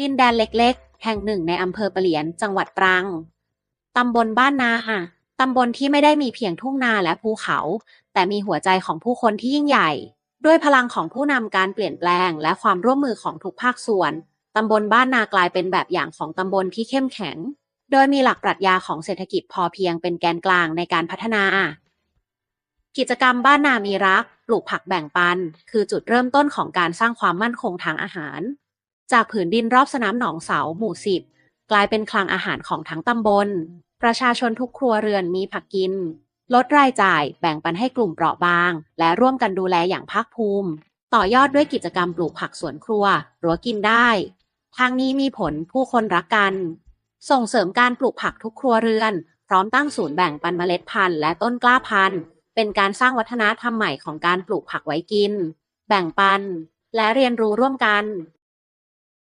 ดินแดนเล็กๆ แห่งหนึ่งในอำเภอปะเหลียนจังหวัดตรัง ตำบลบ้านนาค่ะตำบลที่ไม่ได้มีเพียงทุ่งนาและภูเขา แต่มีหัวใจของผู้คนที่ยิ่งใหญ่ ด้วยพลังของผู้นำการเปลี่ยนแปลง และความร่วมมือของทุกภาคส่วน ตำบลบ้านนากลายเป็นแบบอย่างของตำบลที่เข้มแข็ง โดยมีหลักปรัชญาของเศรษฐกิจพอเพียงเป็นแกนกลางในการพัฒนากิจกรรมบ้านนามีรัก ปลูกผักแบ่งปัน คือจุดเริ่มต้นของการสร้างความมั่นคงทางอาหาร จากผืนดินรอบสนามหนองเสาหมู่สิบกลายเป็นคลังอาหารของทั้งตำบล ประชาชนทุกครัวเรือนมีผักกิน ลดรายจ่ายแบ่งปันให้กลุ่มเปราะบาง และร่วมกันดูแลอย่างภาคภูมิ ต่อยอดด้วยกิจกรรมปลูกผักสวนครัวรั้วกินได้ ทางนี้มีผลผู้คนรักกัน ส่งเสริมการปลูกผักทุกครัวเรือน พร้อมตั้งศูนย์แบ่งปันเมล็ดพันธุ์และต้นกล้าพันธุ์ เป็นการสร้างวัฒนธรรมใหม่ของการปลูกผักไว้กิน แบ่งปัน และเรียนรู้ร่วมกัน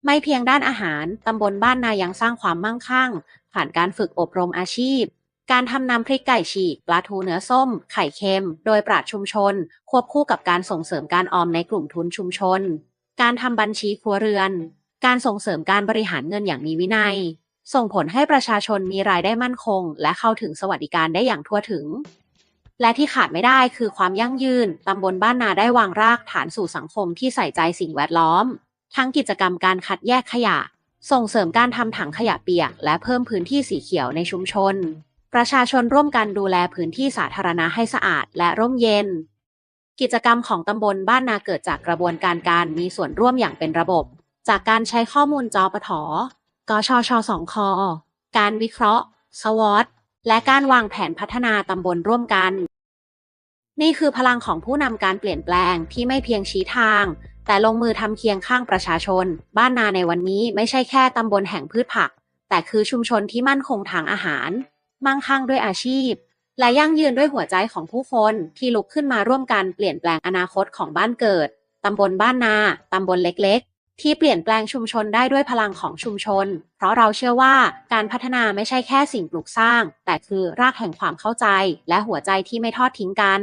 ไม่เพียงด้านอาหาร ตำบลบ้านนายังสร้างความมั่งคั่ง ผ่านการฝึกอบรมอาชีพ การทำน้ำพริกไก่ฉีกปลาทูเนื้อส้ม ไข่เค็ม โดยปราชชุมชน ควบคู่กับการส่งเสริมการออมในกลุ่มทุนชุมชน การทำบัญชีครัวเรือน การส่งเสริมการบริหารเงินอย่างมีวินัย ส่งผลให้ประชาชนมีรายได้มั่นคง และเข้าถึงสวัสดิการได้อย่างทั่วถึงและที่ขาดไม่ได้คือความยั่งยืน ตำบลบ้านนาได้วางรากฐานสู่สังคมที่ใส่ใจสิ่งแวดล้อม ทั้งกิจกรรมการคัดแยกขยะ ส่งเสริมการทำถังขยะเปียก และเพิ่มพื้นที่สีเขียวในชุมชน ประชาชนร่วมกันดูแลพื้นที่สาธารณะให้สะอาดและร่มเย็น กิจกรรมของตำบลบ้านนาเกิดจากกระบวนการการมีส่วนร่วมอย่างเป็นระบบ จากการใช้ข้อมูลจอปทกชชสองคการวิเคราะห์ สวอตและการวางแผนพัฒนาตำบลร่วมกัน นี่คือพลังของผู้นำการเปลี่ยนแปลงที่ไม่เพียงชี้ทาง แต่ลงมือทำเคียงข้างประชาชน บ้านนาในวันนี้ไม่ใช่แค่ตำบลแห่งพืชผัก แต่คือชุมชนที่มั่นคงทางอาหาร มั่งคั่งด้วยอาชีพ และยั่งยืนด้วยหัวใจของผู้คนที่ลุกขึ้นมาร่วมกันเปลี่ยนแปลงอนาคตของบ้านเกิดตำบลบ้านนาตำบลเล็กๆ ที่เปลี่ยนแปลงชุมชนได้ด้วยพลังของชุมชน เพราะเราเชื่อว่าการพัฒนาไม่ใช่แค่สิ่งปลูกสร้าง แต่คือรากแห่งความเข้าใจ และหัวใจที่ไม่ทอดทิ้งกัน